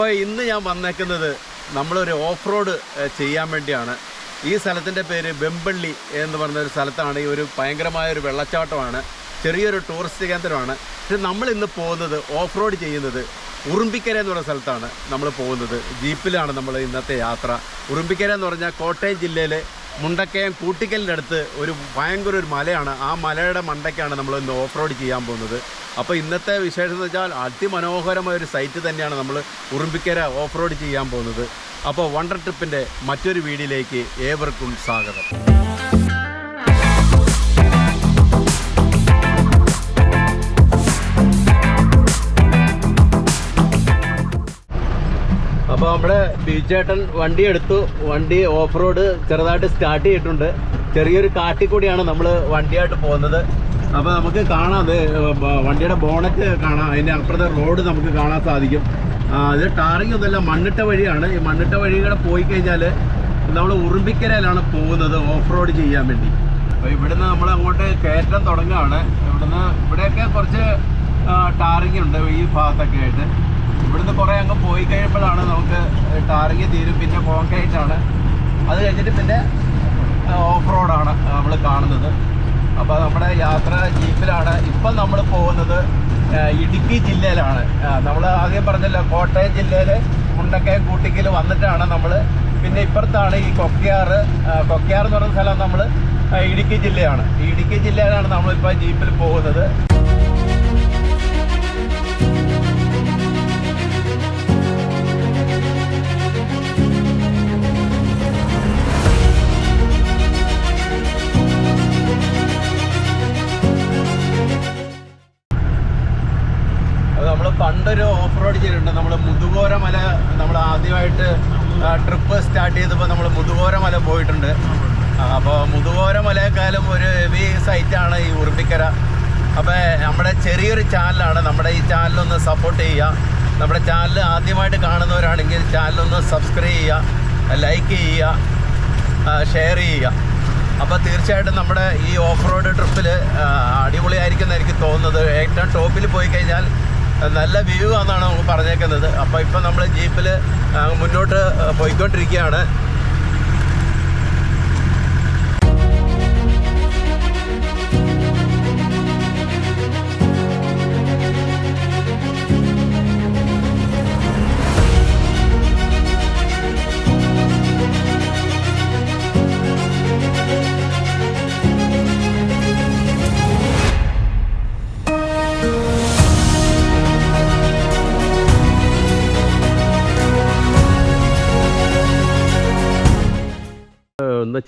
അപ്പോൾ ഇന്ന് ഞാൻ വന്നേക്കുന്നത് നമ്മളൊരു ഓഫ് റോഡ് ചെയ്യാൻ വേണ്ടിയാണ്. ഈ സ്ഥലത്തിന്റെ പേര് വെമ്പള്ളി എന്ന് പറഞ്ഞ ഒരു സ്ഥലത്താണ്. ഈ ഒരു ഭയങ്കരമായ ഒരു വെള്ളച്ചാട്ടമാണ്. ചെറിയൊരു ടൂറിസ്റ്റ് കേന്ദ്രമാണ്. പക്ഷെ നമ്മൾ ഇന്ന് പോകുന്നത് ഓഫ് റോഡ് ചെയ്യുന്നത് ഉറുമ്പിക്കര എന്ന് പറയുന്ന സ്ഥലത്താണ് നമ്മൾ പോകുന്നത്. ജീപ്പിലാണ് നമ്മൾ ഇന്നത്തെ യാത്ര. ഉറുമ്പിക്കര എന്ന് പറഞ്ഞാൽ കോട്ടയം ജില്ലയിലെ മുണ്ടക്കയം കൂട്ടിക്കലിന്റെ അടുത്ത് ഒരു ഭയങ്കര ഒരു മലയാണ്. ആ മലയുടെ മണ്ടയ്ക്കാണ് നമ്മൾ ഇന്ന് ഓഫ് റോഡ് ചെയ്യാൻ പോകുന്നത്. അപ്പോൾ ഇന്നത്തെ വിശേഷം എന്ന് വെച്ചാൽ അതിമനോഹരമായ ഒരു സൈറ്റ് തന്നെയാണ് നമ്മൾ ഉറുമ്പിക്കര ഓഫ് റോഡ് ചെയ്യാൻ പോകുന്നത്. അപ്പോൾ വണ്ടർ ട്രിപ്പിന്റെ മറ്റൊരു വീഡിയോയിലേക്ക് ഏവർക്കും സ്വാഗതം. ബീച്ചേട്ടൻ വണ്ടി എടുത്തു. വണ്ടി ഓഫ് റോഡ് ചെറുതായിട്ട് സ്റ്റാർട്ട് ചെയ്തിട്ടുണ്ട്. ചെറിയൊരു കാട്ടിൽ കൂടിയാണ് നമ്മൾ വണ്ടിയായിട്ട് പോകുന്നത്. അപ്പോൾ നമുക്ക് കാണാം അത് വണ്ടിയുടെ ബോണറ്റ് കാണാം. അതിന്റെ അപ്പുറത്തെ റോഡ് നമുക്ക് കാണാൻ സാധിക്കും. അത് ടാറിങ് ഒന്നുമല്ല മണ്ണിട്ട വഴിയാണ്. ഈ മണ്ണിട്ട വഴികളെ പോയി കഴിഞ്ഞാൽ നമ്മൾ ഉറുമ്പിക്കരയിലാണ് പോകുന്നത് ഓഫ് റോഡ് ചെയ്യാൻ വേണ്ടി. അപ്പോൾ ഇവിടുന്ന് നമ്മൾ അങ്ങോട്ട് കയറ്റം തുടങ്ങുകയാണ്. ഇവിടുന്ന് ഇവിടെയൊക്കെ കുറച്ച് ടാറിങ് ഉണ്ട് ഈ ഭാഗത്തൊക്കെ ആയിട്ട്. ഇവിടുന്ന് കുറേ അങ്ങ് പോയി കഴിയുമ്പോഴാണ് നമുക്ക് ടാറിങ് തീരും പിന്നെ കോൺക്രീറ്റാണ് അത് കഴിഞ്ഞിട്ട് പിന്നെ ഓഫ് റോഡാണ് നമ്മൾ കാണുന്നത്. അപ്പോൾ നമ്മുടെ യാത്ര ജീപ്പിലാണ്. ഇപ്പം നമ്മൾ പോകുന്നത് ഇടുക്കി ജില്ലയിലാണ്. നമ്മൾ ആദ്യം പറഞ്ഞല്ലോ കോട്ടയം ജില്ലയിൽ മുണ്ടക്കയം കൂട്ടിക്കൽ വന്നിട്ടാണ് നമ്മൾ പിന്നെ ഇപ്പുറത്താണ് ഈ കൊക്കയാർ കൊക്കയാർ എന്ന് പറയുന്ന സ്ഥലം നമ്മൾ ഇടുക്കി ജില്ലയാണ്. ഇടുക്കി ജില്ലയിലാണ് നമ്മളിപ്പോൾ ജീപ്പിൽ പോകുന്നത്. ചെയ്തപ്പോൾ നമ്മൾ മുതുകോര മല പോയിട്ടുണ്ട്. അപ്പോൾ മുതുകോര മലയെക്കാളും ഒരു ഹെവി സൈറ്റാണ് ഈ ഉറുമ്പിക്കര. അപ്പോൾ നമ്മുടെ ചെറിയൊരു ചാനലാണ്. നമ്മുടെ ഈ ചാനലൊന്ന് സപ്പോർട്ട് ചെയ്യുക. നമ്മുടെ ചാനൽ ആദ്യമായിട്ട് കാണുന്നവരാണെങ്കിൽ ചാനലൊന്ന് സബ്സ്ക്രൈബ് ചെയ്യുക. ലൈക്ക് ചെയ്യുക. ഷെയർ ചെയ്യുക. അപ്പോൾ തീർച്ചയായിട്ടും നമ്മുടെ ഈ ഓഫ് റോഡ് ട്രിപ്പിൽ അടിപൊളിയായിരിക്കും എനിക്ക് തോന്നുന്നത്. ഏറ്റവും ടോപ്പിൽ പോയി കഴിഞ്ഞാൽ നല്ല വ്യൂ ആണെന്നാണ് നമുക്ക് പറഞ്ഞേക്കുന്നത്. അപ്പോൾ ഇപ്പം നമ്മൾ ജീപ്പിൽ മുന്നോട്ട് പോയിക്കൊണ്ടിരിക്കുകയാണ്.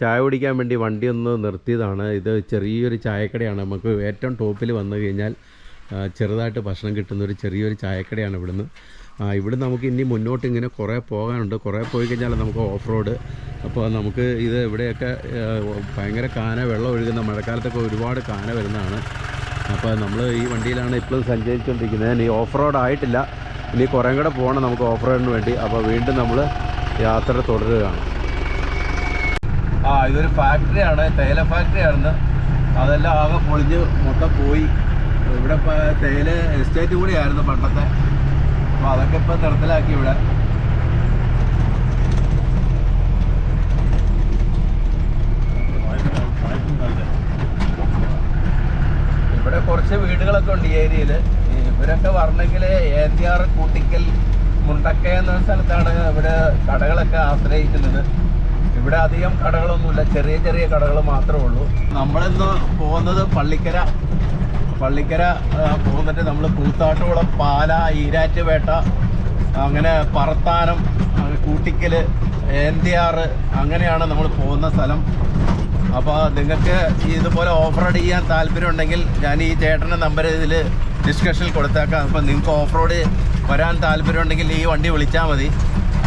ചായ കുടിക്കാൻ വേണ്ടി വണ്ടി ഒന്ന് നിർത്തിയതാണ്. ഇത് ചെറിയൊരു ചായക്കടയാണ്. നമുക്ക് ഏറ്റവും ടോപ്പിൽ വന്നു കഴിഞ്ഞാൽ ചെറുതായിട്ട് ഭക്ഷണം കിട്ടുന്ന ഒരു ചെറിയൊരു ചായക്കടയാണ് ഇവിടുന്ന്. ഇവിടെ നമുക്ക് ഇനി മുന്നോട്ട് ഇങ്ങനെ കുറേ പോകാനുണ്ട്. കുറേ പോയി കഴിഞ്ഞാൽ നമുക്ക് ഓഫ് റോഡ്. അപ്പോൾ നമുക്ക് ഇത് ഇവിടെയൊക്കെ ഭയങ്കര കാന വെള്ളം ഒഴുകുന്ന മഴക്കാലത്തൊക്കെ ഒരുപാട് കാന വരുന്നതാണ്. അപ്പോൾ നമ്മൾ ഈ വണ്ടിയിലാണ് ഇപ്പോഴും സഞ്ചരിച്ചുകൊണ്ടിരിക്കുന്നത്. ഇനി ഓഫ് റോഡ് ആയിട്ടില്ല. ഇനി കുറേ കൂടെ പോകണം നമുക്ക് ഓഫ് റോഡിന് വേണ്ടി. അപ്പോൾ വീണ്ടും നമ്മൾ യാത്ര തുടരുകയാണ്. ആ ഇതൊരു ഫാക്ടറിയാണ് തേയില ഫാക്ടറിയാണെന്ന് അതെല്ലാം ആകെ പൊളിഞ്ഞ് മൊത്തം പോയി. ഇവിടെ തേയില എസ്റ്റേറ്റ് കൂടിയായിരുന്നു പണ്ടത്തെ. അപ്പോൾ അതൊക്കെ ഇപ്പം നിർത്തലാക്കി ഇവിടെ. ഇവിടെ കുറച്ച് വീടുകളൊക്കെ ഉണ്ട് ഈ ഏരിയയിൽ ഇവരൊക്കെ പറഞ്ഞെങ്കിൽ ഏന്തിയാർ കൂട്ടിക്കൽ മുണ്ടക്ക എന്ന സ്ഥലത്താണ് ഇവിടെ കടകളൊക്കെ ആശ്രയിക്കുന്നത്. ഇവിടെ അധികം കടകളൊന്നുമില്ല. ചെറിയ ചെറിയ കടകൾ മാത്രമേ ഉള്ളൂ. നമ്മളിന്ന് പോകുന്നത് പള്ളിക്കര. പള്ളിക്കര പോകുന്നിട്ട് നമ്മൾ കൂത്താട്ടുകുളം പാല ഈരാറ്റുപേട്ട അങ്ങനെ പറത്താനം കൂട്ടിക്കൽ ഏന്തിയാറ് അങ്ങനെയാണ് നമ്മൾ പോകുന്ന സ്ഥലം. അപ്പോൾ നിങ്ങൾക്ക് ഇതുപോലെ ഓഫർ റോഡ് ചെയ്യാൻ താല്പര്യം ഉണ്ടെങ്കിൽ ഞാൻ ഈ ചേട്ടന്റെ നമ്പർ ഇതിൽ ഡിസ്കഷനിൽ കൊടുത്തേക്കാം. അപ്പോൾ നിങ്ങൾക്ക് ഓഫ് റോഡ് വരാൻ താല്പര്യം ഉണ്ടെങ്കിൽ ഈ വണ്ടി വിളിച്ചാൽ മതി.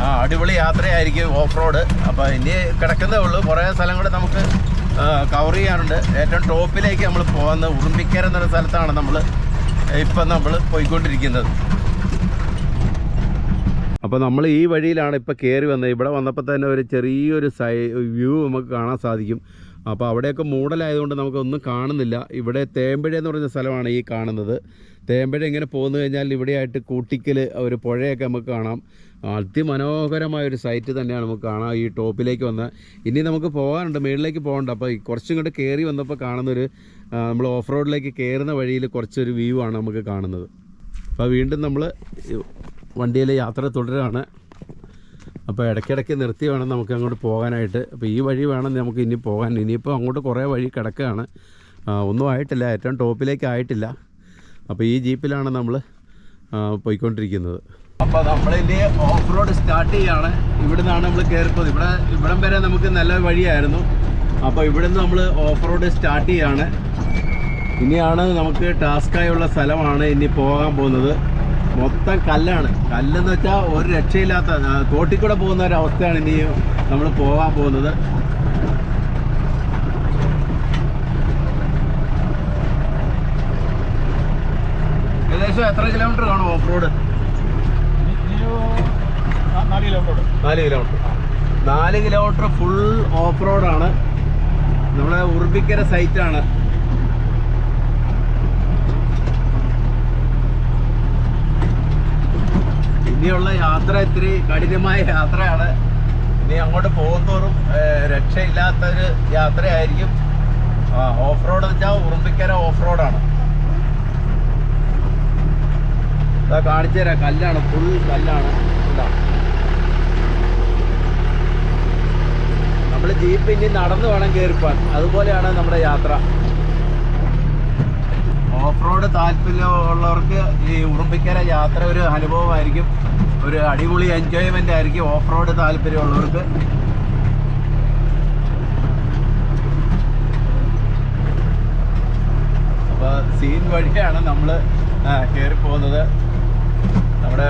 ആ, അടിപൊളി യാത്രയായിരിക്കും ഓഫ് റോഡ് അപ്പോൾ ഇനി കിടക്കുന്നേ ഉള്ളൂ. കുറേ സ്ഥലം കൂടെ നമുക്ക് കവർ ചെയ്യാനുണ്ട്. ഏറ്റവും ടോപ്പിലേക്ക് നമ്മൾ പോകുന്നത് ഉറുമ്പിക്കര എന്നൊരു സ്ഥലത്താണ് നമ്മൾ ഇപ്പം നമ്മൾ പോയിക്കൊണ്ടിരിക്കുന്നത്. അപ്പോൾ നമ്മൾ ഈ വഴിയിലാണ് ഇപ്പോൾ കയറി വന്നത്. ഇവിടെ വന്നപ്പോൾ തന്നെ ഒരു ചെറിയൊരു സൈ വ്യൂ നമുക്ക് കാണാൻ സാധിക്കും. അപ്പോൾ അവിടെയൊക്കെ മൂടലായതുകൊണ്ട് നമുക്കൊന്നും കാണുന്നില്ല. ഇവിടെ തേമ്പഴ എന്ന് പറഞ്ഞ സ്ഥലമാണ് ഈ കാണുന്നത്. തേമ്പഴ ഇങ്ങനെ പോന്നു കഴിഞ്ഞാൽ ഇവിടെയായിട്ട് കൂട്ടിക്കൽ ഒരു പുഴയൊക്കെ നമുക്ക് കാണാം. അതിമനോഹരമായ ഒരു സൈറ്റ് തന്നെയാണ് നമുക്ക് കാണാൻ ഈ ടോപ്പിലേക്ക് വന്ന. ഇനി നമുക്ക് പോകാനുണ്ട് മേളിലേക്ക് പോകണ്ട അപ്പോൾ കുറച്ചും ഇങ്ങോട്ട് കയറി വന്നപ്പോൾ കാണുന്നൊരു നമ്മൾ ഓഫ് റോഡിലേക്ക് കയറുന്ന വഴിയിൽ കുറച്ചൊരു വ്യൂ ആണ് നമുക്ക് കാണുന്നത്. അപ്പോൾ വീണ്ടും നമ്മൾ വണ്ടിയിൽ യാത്ര തുടരുകയാണ് അപ്പോൾ ഇടയ്ക്കിടയ്ക്ക് നിർത്തി വേണം നമുക്ക് അങ്ങോട്ട് പോകാനായിട്ട്. അപ്പോൾ ഈ വഴി വേണം നമുക്ക് ഇനി പോകാൻ. ഇനിയിപ്പോൾ അങ്ങോട്ട് കുറേ വഴി കിടക്കുകയാണ്. ഒന്നും ആയിട്ടില്ല ഏറ്റവും ടോപ്പിലേക്ക് ആയിട്ടില്ല. അപ്പോൾ ഈ ജീപ്പിലാണ് നമ്മൾ പോയിക്കൊണ്ടിരിക്കുന്നത്. അപ്പോൾ നമ്മളിനി ഓഫ് റോഡ് സ്റ്റാർട്ട് ചെയ്യാണ്. ഇവിടെ നിന്നാണ് നമ്മൾ കയറിപ്പോയത് ഇവിടെ ഇവിടം വരെ നമുക്ക് നല്ല വഴിയായിരുന്നു. അപ്പോൾ ഇവിടെ നിന്ന് നമ്മൾ ഓഫ് റോഡ് സ്റ്റാർട്ട് ചെയ്യാണ്. ഇനിയാണ് നമുക്ക് ടാസ്ക്കായുള്ള സ്ഥലമാണ് ഇനി പോകാൻ പോകുന്നത്. മൊത്തം കല്ലാണ്. കല്ലെന്ന് വെച്ചാൽ ഒരു രക്ഷയില്ലാത്ത തോട്ടിൽ കൂടെ പോകുന്ന ഒരു അവസ്ഥയാണ് ഇനി നമ്മൾ പോകാൻ പോകുന്നത്. ഏകദേശം എത്ര കിലോമീറ്റർ കാണും ഓഫ് റോഡ് നാല് കിലോമീറ്റർ നാല് കിലോമീറ്റർ. ഫുൾ ഓഫ് റോഡാണ് നമ്മുടെ ഉറുമ്പിക്കര സൈറ്റാണ് ഇനിയുള്ള യാത്ര ഇത്തിരി കഠിനമായ യാത്രയാണ്. ഇനി അങ്ങോട്ട് പോകുന്നോറും രക്ഷയില്ലാത്തൊരു യാത്രയായിരിക്കും. ഓഫ് റോഡ് വെച്ചാൽ ഉറുമ്പിക്കര ഓഫ് റോഡാണ് ഇതാ കാണിച്ചു തരാം. കല്ലാണ് ഫുൾ കല്ലാണ്. നമ്മൾ ജീപ്പ് ഇനി നടന്നു വേണം കയറിപ്പാൻ അതുപോലെയാണ് നമ്മുടെ യാത്ര. ഓഫ് റോഡ് താല്പര്യമുള്ളവർക്ക് ഈ ഉറുമ്പിക്കര യാത്ര ഒരു അനുഭവമായിരിക്കും. ഒരു അടിപൊളി എൻജോയ്മെന്റ് ആയിരിക്കും ഓഫ് റോഡ് താല്പര്യമുള്ളവർക്ക്. അപ്പോൾ സീൻ വഴിയാണ് നമ്മൾ കയറി പോകുന്നത് നമ്മുടെ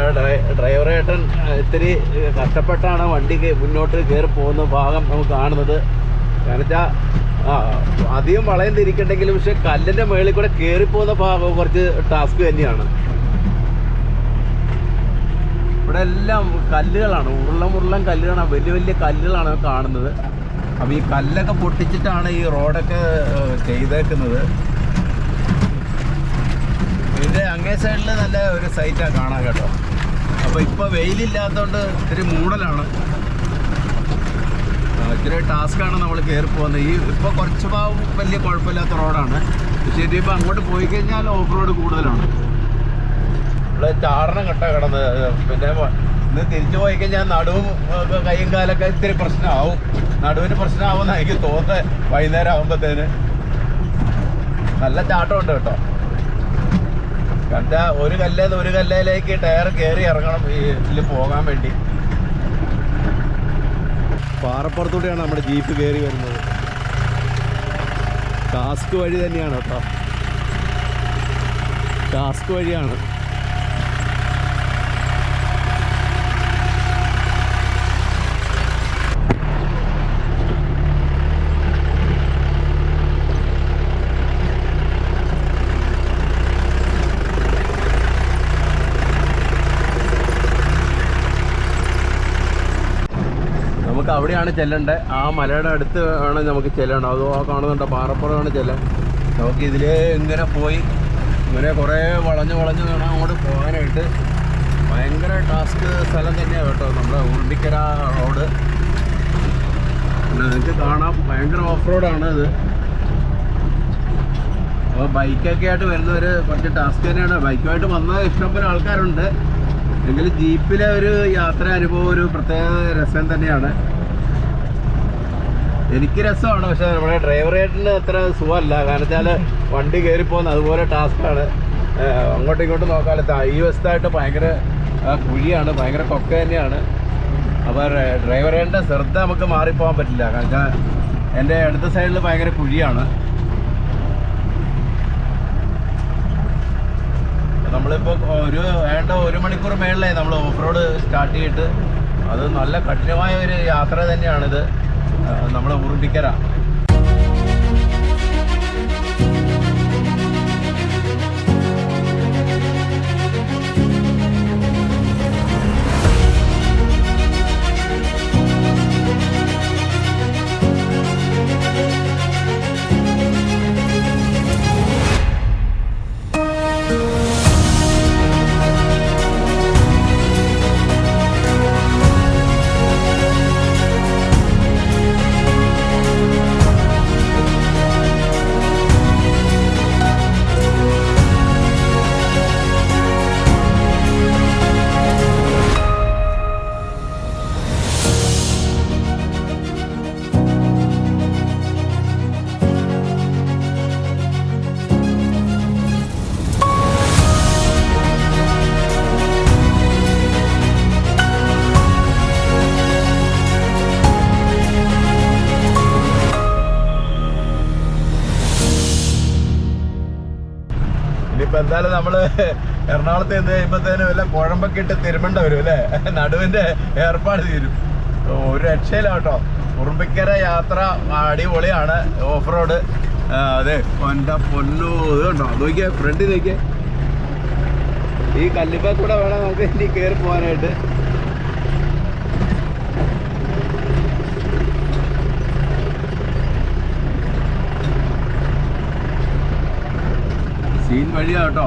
ഡ്രൈവറേട്ടൻ ഇത്തിരി കഷ്ടപ്പെട്ടാണ് വണ്ടി മുന്നോട്ട് കയറി പോകുന്ന ഭാഗം നമുക്ക് കാണുന്നത്. കാരണം വെച്ചാൽ അധികം വളയം തിരിക്കണ്ടെങ്കിലും പക്ഷെ കല്ലിന്റെ മുകളിൽ കൂടെ കയറി പോകുന്ന ഭാഗം കുറച്ച് ടാസ്ക് തന്നെയാണ്. ഇവിടെ എല്ലാം കല്ലുകളാണ് ഉരുളം ഉരുളം കല്ലുകളാണ് വലിയ വലിയ കല്ലുകളാണ് കാണുന്നത്. അപ്പോൾ ഈ കല്ലൊക്കെ പൊട്ടിച്ചിട്ടാണ് ഈ റോഡൊക്കെ ചെയ്തേക്കുന്നത്. ഇതിന്റെ അങ്ങേ സൈഡിൽ നല്ല ഒരു സൈറ്റാണ് കാണാൻ കേട്ടോ. അപ്പോൾ ഇപ്പോൾ വെയിലില്ലാത്തതുകൊണ്ട് ഇത്തിരി മൂടലാണ്. ഇത്തിരി ടാസ്ക്കാണ് നമ്മൾ കയറി പോകുന്നത് ഈ ഇപ്പോൾ കുറച്ച് ഭാഗം വലിയ കുഴപ്പമില്ലാത്ത റോഡാണ് പക്ഷേ ഇനിയിപ്പോൾ അങ്ങോട്ട് പോയി കഴിഞ്ഞാൽ ഓഫ് റോഡ് കൂടുതലാണ്. ഇവിടെ ചാടണം കെട്ട കിടന്നത് പിന്നെ ഇന്ന് തിരിച്ചു പോയി കഴിഞ്ഞാൽ നടുവും കൈയും കാലൊക്കെ ഇത്തിരി പ്രശ്നമാവും. നടുവിന് പ്രശ്നമാവുമെന്ന് എനിക്ക് തോന്നുന്നത് വൈകുന്നേരം ആകുമ്പോഴത്തേന് നല്ല ചാട്ടമുണ്ട് കേട്ടോ. കണ്ട ഒരു കല്ലേത് ഒരു കല്ലേലേക്ക് ടയർ കയറി ഇറങ്ങണം ഈ ഇതിൽ പോകാൻ വേണ്ടി. പാറപ്പുറത്തൂടെയാണ് നമ്മുടെ ജീപ്പ് കയറി വരുന്നത്. ടാസ്ക് വഴി തന്നെയാണ് കേട്ടോ. ടാസ്ക് വഴിയാണ്. നമുക്ക് അവിടെയാണ് ചെല്ലേണ്ടത് ആ മലയുടെ അടുത്ത് ആണ് നമുക്ക് ചെല്ലണം അതോ ആ കാണുന്നുണ്ട്? പാറപ്പുറമാണ് ചെല്ലാൻ നമുക്ക് ഇതിലേ ഇങ്ങനെ പോയി ഇങ്ങനെ കുറേ വളഞ്ഞ് വളഞ്ഞ് വേണം അങ്ങോട്ട് പോകാനായിട്ട് ഭയങ്കര ടാസ്ക് സ്ഥലം തന്നെയാണ് കേട്ടോ. നമ്മുടെ ഉരുണ്ടിക്കര റോഡ് നിങ്ങൾക്ക് കാണാം. ഭയങ്കര ഓഫ് റോഡാണ് ഇത്. അപ്പോൾ ബൈക്കൊക്കെ ആയിട്ട് വരുന്നവർ കുറച്ച് ടാസ്ക് തന്നെയാണ്. ബൈക്കുമായിട്ട് വന്ന ഇഷ്ടംപോലെ ആൾക്കാരുണ്ട്. എങ്കിലും ജീപ്പിലെ ഒരു യാത്ര അനുഭവം ഒരു പ്രത്യേക രസം തന്നെയാണ്. എനിക്ക് രസമാണ് പക്ഷെ നമ്മുടെ ഡ്രൈവറേറ്റിന് അത്ര സുഖമല്ല. കാരണം വെച്ചാൽ വണ്ടി കയറി പോകുന്ന അതുപോലെ ടാസ്ക്കാണ് അങ്ങോട്ടും ഇങ്ങോട്ടും നോക്കാലത്ത് ഈ വശത്തായിട്ട് ഭയങ്കര കുഴിയാണ് ഭയങ്കര കൊക്ക തന്നെയാണ്. അപ്പോൾ ഡ്രൈവറേന്റെ ശ്രദ്ധ നമുക്ക് മാറിപ്പോകാൻ പറ്റില്ല. കാരണം വെച്ചാൽ എന്റെ അടുത്ത സൈഡിൽ ഭയങ്കര കുഴിയാണ്. നമ്മളിപ്പോൾ ഒരു വേണ്ട ഒരു മണിക്കൂർ മേളിലായി നമ്മൾ ഓഫ് റോഡ് സ്റ്റാർട്ട് ചെയ്തിട്ട്. അത് നല്ല കഠിനമായ ഒരു യാത്ര തന്നെയാണിത്. നമ്മുടെ ഉറുമ്പിക്കര. ഇനിയിപ്പോ എന്തായാലും നമ്മൾ എറണാകുളത്ത് എന്ത് കഴിയുമ്പോഴത്തേനും വല്ല കുഴമ്പൊക്കെ ഇട്ട് തിരുമണ്ട വരും അല്ലേ? നടുവിന്റെ ഏർപ്പാട് തീരും. ഒരു രക്ഷയില്ല കേട്ടോ. ഉറുമ്പിക്കര യാത്ര അടിപൊളിയാണ്. ഓഫ് റോഡ് അതെ കൊണ്ട പൊന്നു. ഇത് കണ്ടോ? നോക്കിയേ ഫ്രണ്ടിൽ നോക്കിയേ. ഈ കല്ലിപ്പ കൂടെ വേണം നമുക്ക് ഇനി കയറി പോകാനായിട്ട്. സീൻ വഴിയാ കേട്ടോ.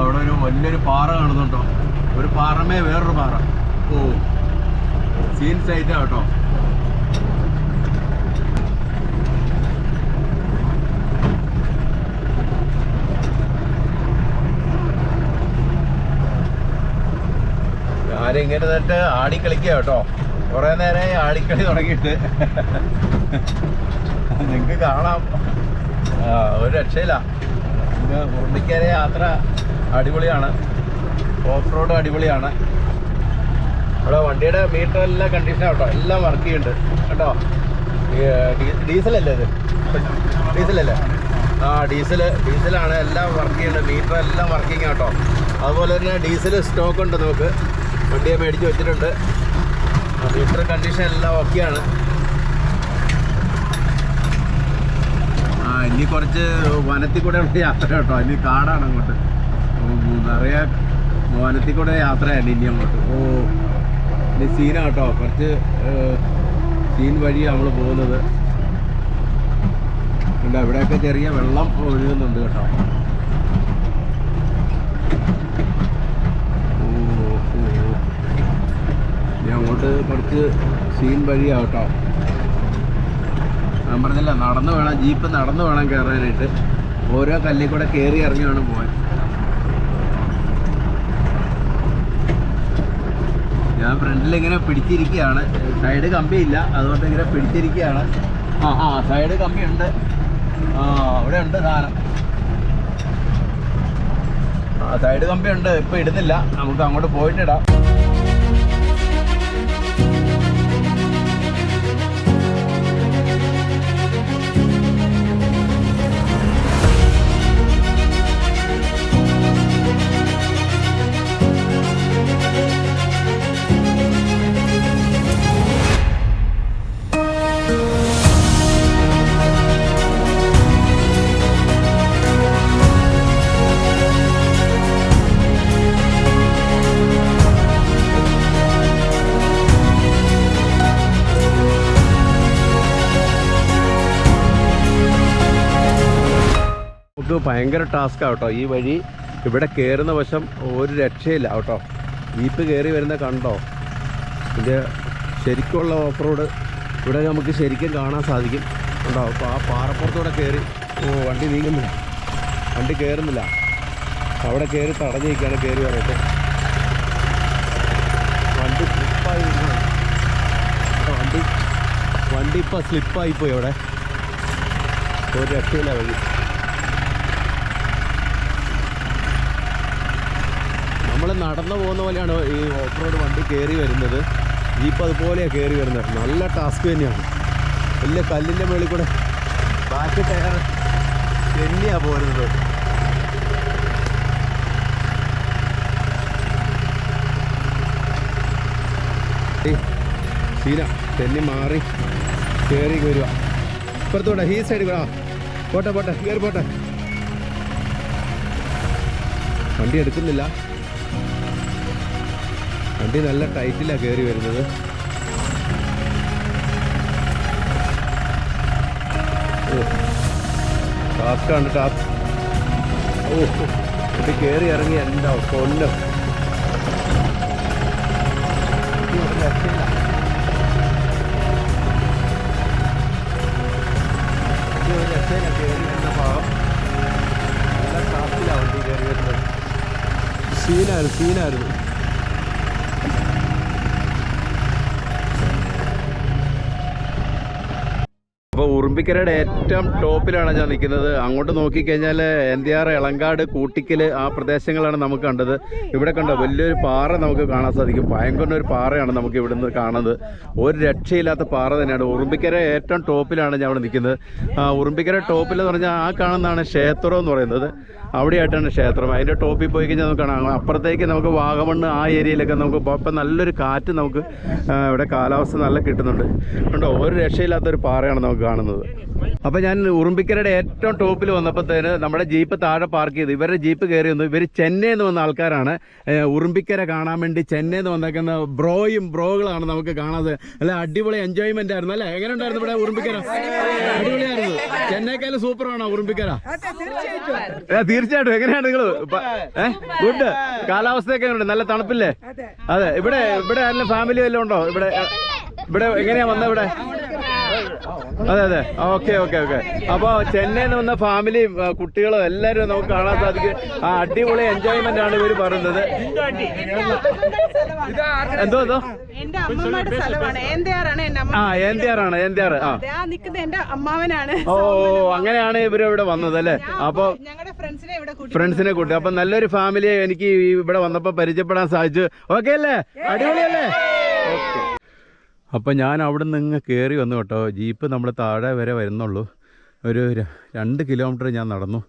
അവിടെ ഒരു വലിയൊരു പാറ കാണുന്നുണ്ടോ? ഒരു പാറമേ വേറൊരു പാറ. ഓ സീൻ സൈറ്റാ കേട്ടോ. ഞാനിങ്ങനെ തട്ട് ആടിക്കളിക്കുക കേട്ടോ. കുറെ നേരമായി ആടിക്കളി തുടങ്ങിയിട്ട്. നിങ്ങക്ക് കാണാം. ഒരു രക്ഷയില്ല. ഉറുമ്പിക്കരെ യാത്ര അടിപൊളിയാണ്. ഓഫ് റോഡ് അടിപൊളിയാണ്. ഇവിടെ വണ്ടിയുടെ മീറ്റർ എല്ലാം കണ്ടീഷനാണ് കേട്ടോ. എല്ലാം വർക്ക് ചെയ്യുന്നുണ്ട്. കേട്ടോ? ഡീസലല്ലേ ഇത്? ഡീസലല്ലേ? ആ ഡീസൽ ഡീസലാണ്. എല്ലാം വർക്ക് ചെയ്യുന്നുണ്ട്. മീറ്റർ എല്ലാം വർക്കിംഗ് കേട്ടോ. അതുപോലെ തന്നെ ഡീസൽ സ്റ്റോക്ക് ഉണ്ട് നമുക്ക്. വണ്ടിയെ മേടിച്ച് വെച്ചിട്ടുണ്ട്. മീറ്റർ കണ്ടീഷൻ എല്ലാം ഓക്കെയാണ് ആ ഇനി കുറച്ച് വനത്തിൽ കൂടെ ഉള്ള യാത്ര കേട്ടോ. ഇനി കാടാണ് അങ്ങോട്ട്. നിറയെ വനത്തിൽ കൂടെ യാത്രയാണ് ഇനി അങ്ങോട്ട്. ഓ ഇനി സീനാണ് കേട്ടോ. കുറച്ച് സീൻ വഴിയാണ് നമ്മൾ പോകുന്നത്. ഉണ്ട് ഇവിടെയൊക്കെ ചെറിയ വെള്ളം ഒഴുകുന്നുണ്ട് കേട്ടോ ഓ, ഓ, ഓ. ഇനി അങ്ങോട്ട് കുറച്ച് സീൻ വഴിയാ കേട്ടോ ഞാൻ പറഞ്ഞില്ല നടന്നു വേണം ജീപ്പ് നടന്നു വേണം കയറാനായിട്ട് ഓരോ കല്ലിൽ കൂടെ കയറി ഇറങ്ങി വേണം പോകാൻ ഞാൻ ഫ്രണ്ടിൽ ഇങ്ങനെ പിടിച്ചിരിക്കുകയാണ്. സൈഡ് കമ്പിയില്ല അതുകൊണ്ട് ഇങ്ങനെ പിടിച്ചിരിക്കുകയാണ്. ആ ആ സൈഡ് കമ്പിയുണ്ട് ആ അവിടെ ഉണ്ട് സാധനം. ആ സൈഡ് കമ്പിയുണ്ട് ഇപ്പൊ ഇടുന്നില്ല. നമുക്ക് അങ്ങോട്ട് പോയിട്ട് ഭയങ്കര ടാസ്ക്കാണ് കേട്ടോ. ഈ വഴി ഇവിടെ കയറുന്ന വശം ഒരു രക്ഷയില്ല കേട്ടോ. ജീപ്പ് കയറി വരുന്ന കണ്ടോ? ഇതിന്റെ ശരിക്കുള്ള ഓഫ് റോഡ് ഇവിടെ നമുക്ക് ശരിക്കും കാണാൻ സാധിക്കും. ഉണ്ടോ അപ്പോൾ ആ പാറപ്പുറത്തൂടെ കയറി ഓ വണ്ടി നീങ്ങുന്നില്ല. വണ്ടി കയറുന്നില്ല അവിടെ കയറി തടഞ്ഞു നിൽക്കുകയാണ് കയറി വരട്ടെ വണ്ടി സ്ലിപ്പായി വണ്ടി വണ്ടി ഇപ്പോൾ സ്ലിപ്പായിപ്പോയി അവിടെ. ഒരു രക്ഷയില്ല വഴി. നടന്നു പോകുന്ന പോലെയാണ് ഈ ഓഫ് റോഡ് വണ്ടി കയറി വരുന്നത്. ജീപ്പ് അതുപോലെയാണ് കയറി വരുന്നത്. നല്ല ടാസ്ക് തന്നെയാണ്. വലിയ കല്ലിന്റെ മുകളിൽ കൂടെ ബാക്കി ടയർ തന്നെയാണ് പോരുന്നത്. ീന തെന്നി മാറി കയറി വരിക. ഇപ്പുറത്തോട്ടെ ഹീ സൈഡ് കൂടെ. പോട്ടെ പോട്ടെ കയറി പോട്ടെ. വണ്ടി എടുക്കുന്നില്ല. വണ്ടി നല്ല ടൈറ്റിലാണ് കയറി വരുന്നത്. ഓ ടാസ്ക്കാണ് ടാസ്ക് ഓ വണ്ടി കയറി ഇറങ്ങി എന്താ കൊല്ലം. സീനായിരുന്നു ഒരു രക്ഷയില്ല. ഇത് ഒരു രക്ഷയില്ല കയറി വരുന്ന ഭാഗം നല്ല ടാസ്കിലാണ് വണ്ടി കയറി വരുന്നത് സീനായിരുന്നു സീനായിരുന്നു അപ്പോൾ ഉറുമ്പിക്കരയുടെ ഏറ്റവും ടോപ്പിലാണ് ഞാൻ നിൽക്കുന്നത്. അങ്ങോട്ട് നോക്കിക്കഴിഞ്ഞാൽ എൻഡിആർ എളങ്കാട് കൂട്ടിക്കൽ ആ പ്രദേശങ്ങളാണ് നമുക്ക് കണ്ടത്. ഇവിടെ കണ്ടോ വലിയൊരു പാറ നമുക്ക് കാണാൻ സാധിക്കും. ഭയങ്കര ഒരു പാറയാണ് നമുക്ക് ഇവിടുന്ന് കാണുന്നത്. ഒരു രക്ഷയില്ലാത്ത പാറ തന്നെയാണ്. ഉറുമ്പിക്കര ഏറ്റവും ടോപ്പിലാണ് ഞാൻ ഇവിടെ നിൽക്കുന്നത്. ഉറുമ്പിക്കര ടോപ്പിൽ എന്ന് പറഞ്ഞാൽ ആ കാണുന്നതാണ് ക്ഷേത്രം എന്ന് പറയുന്നത്. അവിടെയായിട്ടാണ് ക്ഷേത്രം. അതിന്റെ ടോപ്പിൽ പോയി കഴിഞ്ഞാൽ നമുക്ക് കാണാം. അപ്പുറത്തേക്ക് നമുക്ക് വാഗമണ്ണ് ആ ഏരിയയിലൊക്കെ നമുക്ക് ഇപ്പം നല്ലൊരു കാറ്റ് നമുക്ക് ഇവിടെ കാലാവസ്ഥ നല്ല കിട്ടുന്നുണ്ട്. കണ്ടോ ഒരു രക്ഷയില്ലാത്തൊരു പാറയാണ് നമുക്ക് കാണുന്നത്. അപ്പോൾ ഞാൻ ഉറുമ്പിക്കരയുടെ ഏറ്റവും ടോപ്പിൽ വന്നപ്പോഴത്തേന് നമ്മുടെ ജീപ്പ് താഴെ പാർക്ക് ചെയ്ത്. ഇവരുടെ ജീപ്പ് കയറി വന്നു. ഇവർ ചെന്നൈയിൽ നിന്ന് വന്ന ആൾക്കാരാണ്. ഉറുമ്പിക്കര കാണാൻ വേണ്ടി ചെന്നൈയിൽ നിന്ന് വന്നേക്കുന്ന ബ്രോയും ബ്രോകളാണ് നമുക്ക് കാണാതെ. അല്ല അടിപൊളി എൻജോയ്മെന്റ് ആയിരുന്നു. അല്ലേ? എങ്ങനെ ഉണ്ടായിരുന്നു ഇവിടെ ഉറുമ്പിക്കര? അടിപൊളിയായിരുന്നു. ചെന്നൈക്കാലും സൂപ്പറാണോ ഉറുമ്പിക്കര. തീർച്ചയായിട്ടും. എങ്ങനെയാണ് നിങ്ങൾ ഗുഡ് കാലാവസ്ഥയൊക്കെ ഉണ്ട് നല്ല തണുപ്പില്ലേ? അതെ. ഇവിടെ ഇവിടെ ആരെങ്കിലും ഫാമിലി വല്ലതും ഉണ്ടോ? ഇവിടെ ഇവിടെ എങ്ങനെയാ വന്നത് ഇവിടെ? അതെ അതെ. Okay okay okay. അപ്പോൾ ചെന്നൈയിൽ നിന്ന് വന്ന ഫാമിലിയും കുട്ടികളും എല്ലാവരും നമുക്ക് കാണാൻ സാധിക്കും. ആ അടിപൊളി എൻജോയ്മെന്റ് ആണ് ഇവർ പറയുന്നത് എന്തോ എന്തോ? ആ എന്തിയാറാണ് ഏന്തിയാറ് ആ. അമ്മാവനാണ്. ഓ അങ്ങനെയാണ് ഇവർ ഇവിടെ വന്നത് അല്ലേ? അപ്പോൾ ഞങ്ങളുടെ ഫ്രണ്ട്സിനെ കൂട്ടി. അപ്പൊ നല്ലൊരു ഫാമിലിയെ എനിക്ക് ഇവിടെ വന്നപ്പോൾ പരിചയപ്പെടാൻ സാധിച്ചു. ഓക്കെ അല്ലേ? അടിപൊളിയല്ലേ? ഓക്കെ. അപ്പം ഞാൻ അവിടെ നിന്ന് കയറി വന്നു കേട്ടോ. ജീപ്പ് നമ്മൾ താഴെ വരെ വരുന്നുള്ളൂ. ഒരു രണ്ട് കിലോമീറ്റർ ഞാൻ നടന്നു.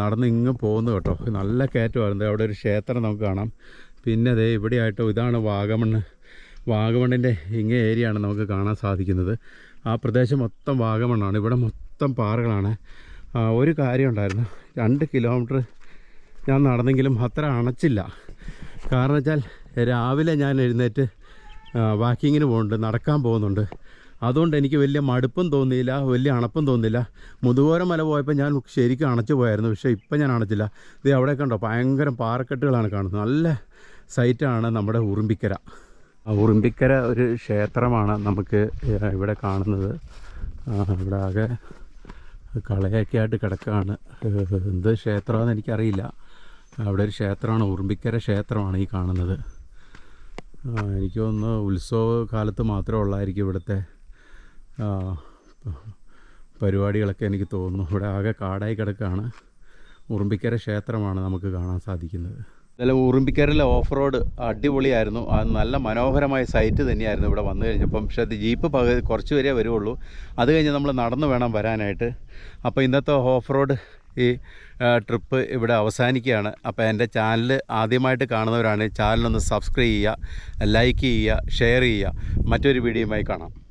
നടന്ന് ഇങ്ങ് പോകുന്നു കേട്ടോ. നല്ല കയറ്റമായിരുന്നു. അവിടെ ഒരു ക്ഷേത്രം നമുക്ക് കാണാം. പിന്നെ അതേ ഇവിടെ ആയിട്ടോ ഇതാണ് വാഗമണ്ണ്. വാഗമണ്ണിന്റെ ഇങ്ങേ ഏരിയ ആണ് നമുക്ക് കാണാൻ സാധിക്കുന്നത്. ആ പ്രദേശം മൊത്തം വാഗമണ്ണാണ്. ഇവിടെ മൊത്തം പാറകളാണ്. ഒരു കാര്യം ഉണ്ടായിരുന്നു. രണ്ട് കിലോമീറ്റർ ഞാൻ നടന്നെങ്കിലും അത്ര അണച്ചില്ല. കാരണം വെച്ചാൽ രാവിലെ ഞാൻ എഴുന്നേറ്റ് വാക്കിങ്ങിന് പോകുന്നുണ്ട് നടക്കാൻ പോകുന്നുണ്ട്. അതുകൊണ്ട് എനിക്ക് വലിയ മടുപ്പും തോന്നിയില്ല വലിയ അണപ്പും തോന്നിയില്ല. മുതുകോര മല പോയപ്പോൾ ഞാൻ ശരിക്കും അണച്ചു പോയായിരുന്നു പക്ഷേ ഇപ്പം ഞാൻ അണച്ചില്ല. ഇത് അവിടെ കണ്ടോ ഭയങ്കര പാറക്കെട്ടുകളാണ് കാണുന്നത്. നല്ല സൈറ്റാണ് നമ്മുടെ ഉറുമ്പിക്കര. ഉറുമ്പിക്കര ഒരു ക്ഷേത്രമാണ് നമുക്ക് ഇവിടെ കാണുന്നത്. ഇവിടെ ആകെ കളയൊക്കെ ആയിട്ട് കിടക്കുകയാണ്. എന്ത് ക്ഷേത്രമാണെന്ന് എനിക്കറിയില്ല. അവിടെ ഒരു ക്ഷേത്രമാണ് ഉറുമ്പിക്കര ക്ഷേത്രമാണ് ഈ കാണുന്നത്. എനിക്ക് തോന്നുന്നു ഉത്സവ കാലത്ത് മാത്രമേ ഉള്ളായിരിക്കും ഇവിടുത്തെ പരിപാടികളൊക്കെ എനിക്ക് തോന്നുന്നു. ഇവിടെ ആകെ കാടായി കിടക്കുകയാണ് ഉറുമ്പിക്കര ക്ഷേത്രമാണ് നമുക്ക് കാണാൻ സാധിക്കുന്നത്. അല്ല ഉറുമ്പിക്കരയിലെ ഓഫ് റോഡ് അടിപൊളിയായിരുന്നു. അത് നല്ല മനോഹരമായ സൈറ്റ് തന്നെയായിരുന്നു ഇവിടെ വന്നു കഴിഞ്ഞപ്പം. പക്ഷേ അത് ജീപ്പ് പക കുറച്ച് വരെ വരുള്ളൂ അത് കഴിഞ്ഞ് നമ്മൾ നടന്നു വേണം വരാനായിട്ട്. അപ്പോൾ ഇന്നത്തെ ഓഫ് റോഡ് ഈ ട്രിപ്പ് ഇവിടെ അവസാനിക്കുകയാണ്. അപ്പോൾ എന്റെ ചാനൽ ആദ്യമായിട്ട് കാണുന്നവരാണ് ചാനലൊന്ന് സബ്സ്ക്രൈബ് ചെയ്യുക ലൈക്ക് ചെയ്യുക ഷെയർ ചെയ്യുക. മറ്റൊരു വീഡിയോയുമായി കാണാം.